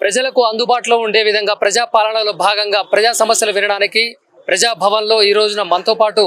ప్రజలకు అందుబాటులో ఉండే విధంగా ప్రజా పాలనలో భాగంగా ప్రజా సమస్యలు వినడానికి ప్రజా భవన్లో ఈ రోజున మనతో పాటు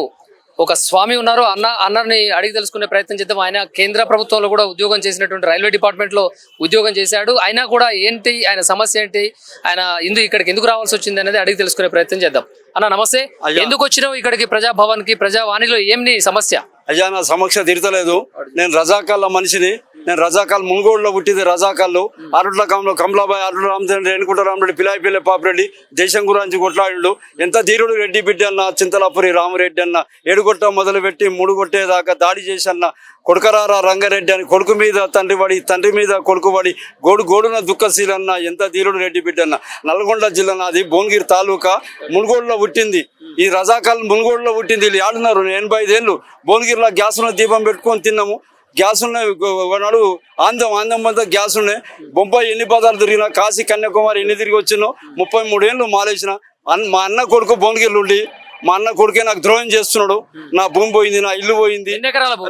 ఒక స్వామి ఉన్నారు. అన్న అన్నని అడిగి తెలుసుకునే ప్రయత్నం చేద్దాం. ఆయన కేంద్ర ప్రభుత్వంలో కూడా ఉద్యోగం చేసినటువంటి రైల్వే డిపార్ట్మెంట్లో ఉద్యోగం చేశాడు. అయినా కూడా ఏంటి ఆయన సమస్య ఏంటి ఆయన ఇందు ఇక్కడికి ఎందుకు రావాల్సి వచ్చింది అనేది అడిగి తెలుసుకునే ప్రయత్నం చేద్దాం. అన్న నమస్తే. ఎందుకు వచ్చినావు ఇక్కడికి ప్రజా భవన్కి ప్రజావాణిలో ఏం నీ సమస్య? అయ్యా నా సమక్ష తీరతలేదు. నేను రజాకాళ్ళ మనిషిని. నేను రజాకాల్ మునుగోడులో పుట్టింది రజాకాళ్ళు అరుట్ల కమలో కమలాబాయి అరుట్ల రామచంద్ర రేణుకుంట రామరెడ్డి పిలాయి పిల్ల పాపిరెడ్డి దేశం గురించి కొట్లాడు ఎంత ధీరుడు రెడ్డి బిడ్డ అన్న చింతలాపురి రామరెడ్డి అన్న ఏడుగొట్ట మొదలుపెట్టి ముడుగొట్టేదాకా దాడి చేసి అన్న కొడుకరారా రంగారెడ్డి అని కొడుకు మీద తండ్రి పడి తండ్రి మీద కొడుకు పడి గోడు గోడున దుఃఖశీలన్న ఎంత ధీరుడు రెడ్డి బిడ్డ అన్న. నల్గొండ జిల్లా నాది భువనగిరి తాలూకా మునుగోడులో పుట్టింది. ఈ రజాకాలం మునుగోడులో పుట్టింది. వీళ్ళు ఆడున్నారు ఎనభై ఐదేళ్ళు భువనగిరిలో గ్యాస్ ఉన్న దీపం పెట్టుకొని తిన్నాము. గ్యాస్ ఉన్నాయి. ఒకనాడు ఆందం ఆందం అంతా గ్యాస్ ఉన్నాయి. బొంబాయి ఎన్ని పదాలు తిరిగినా కాశీ కన్యాకుమారి ఎన్ని తిరిగి వచ్చినో ముప్పై మూడేళ్ళు మాలేసిన. అన్ మా అన్న కొడుకు భువనగిరిలో ఉండి మా అన్న కొడుకే నాకు ద్రోహం చేస్తున్నాడు. నా భూమి పోయింది నా ఇల్లు పోయింది?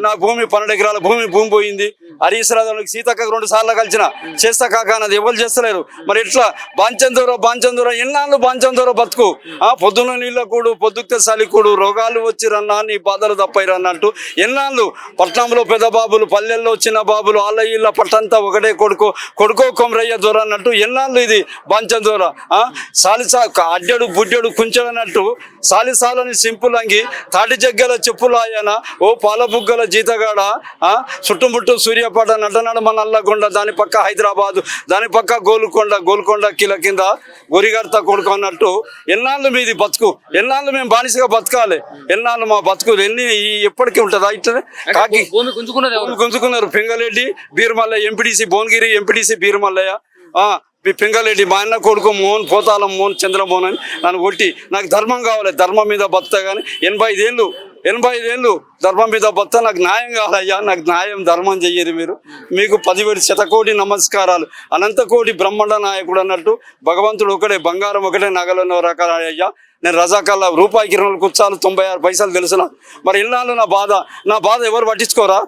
నా భూమి పన్నెండు ఎకరాల భూమి భూమి పోయింది. హరీశ్వరరావుకి సీతక్క రెండు సార్లు కలిసిన చేస్తా కాక అన్నది ఎవరు చేస్తలేరు. మరి ఇట్లా బాంచందూర బాంచందూర ఎన్నాళ్ళు బాంచందూర బతుకు? ఆ పొద్దున నీళ్ళ కూడు పొద్దుక్తే సలికూడు రోగాలు వచ్చిరన్నా నీ బాధలు తప్పైరన్నట్టు అంటూ ఎన్నాళ్ళు? పట్నంలో పెద్ద బాబులు పల్లెల్లో చిన్న బాబులు వాళ్ళ ఇళ్ళ పట్టంతా ఒకటే కొడుకు కొడుకో కొమరయ్య దూర అన్నట్టు ఎన్నాళ్ళు ఇది? బాంచందూర సాలిసా అడ్డడు బుడ్డడు కుంచెడన్నట్టు సాలిసాలని సింపుల్ అంగి తాటి జగ్గల చెప్పులాయన ఓ పాల బుగ్గల జీతగాడ ఆ? చుట్టుముట్టు సూర్యపాట నటనడ మన నల్లగొండ దాని పక్క హైదరాబాద్ దాని పక్క గోల్కొండ గోల్కొండ కిల కింద గొరిగర్త కొడుకు అన్నట్టు ఎన్నాళ్ళు మీది బతుకు? ఎన్నాళ్ళు మేము బానిసగా బతకాలి? ఎన్నాళ్ళు మా బతుకు ఎన్ని ఎప్పటికీ ఉంటుందా ఇట్లనే కాకి గుంజుకున్నారు. పింగళరెడ్డి బీర్మల్లయ్య ఎంపీటీసీ భువనగిరి ఎంపీటీసీ బీర్మల్లయ్య మీ పి- పింగళరెడ్డి మా అన్న కొడుకు మోహన్ పోతాలం మోహన్ చంద్రమోహన్ అని నన్ను కొట్టి నాకు ధర్మం కావాలి ధర్మం మీద బతుతా కానీ ఎనభై ఐదేళ్ళు ఎనభై ఐదేళ్ళు ధర్మం మీద భర్త నాకు న్యాయం కావాలయ్యా నాకు న్యాయం ధర్మం చెయ్యరు మీరు. మీకు పదివేడు శతకోటి నమస్కారాలు. అనంతకోటి బ్రహ్మాండ నాయకుడు అన్నట్టు భగవంతుడు ఒకటే బంగారం ఒకటే నగలు రకాల అయ్యా నేను రజాకాల రూపాయికి ఇరవై కూర్చాలు తొంభై ఆరు పైసలు తెలుసునా. మరి ఇన్నాళ్ళు నా బాధ నా బాధ ఎవరు పట్టించుకోరా?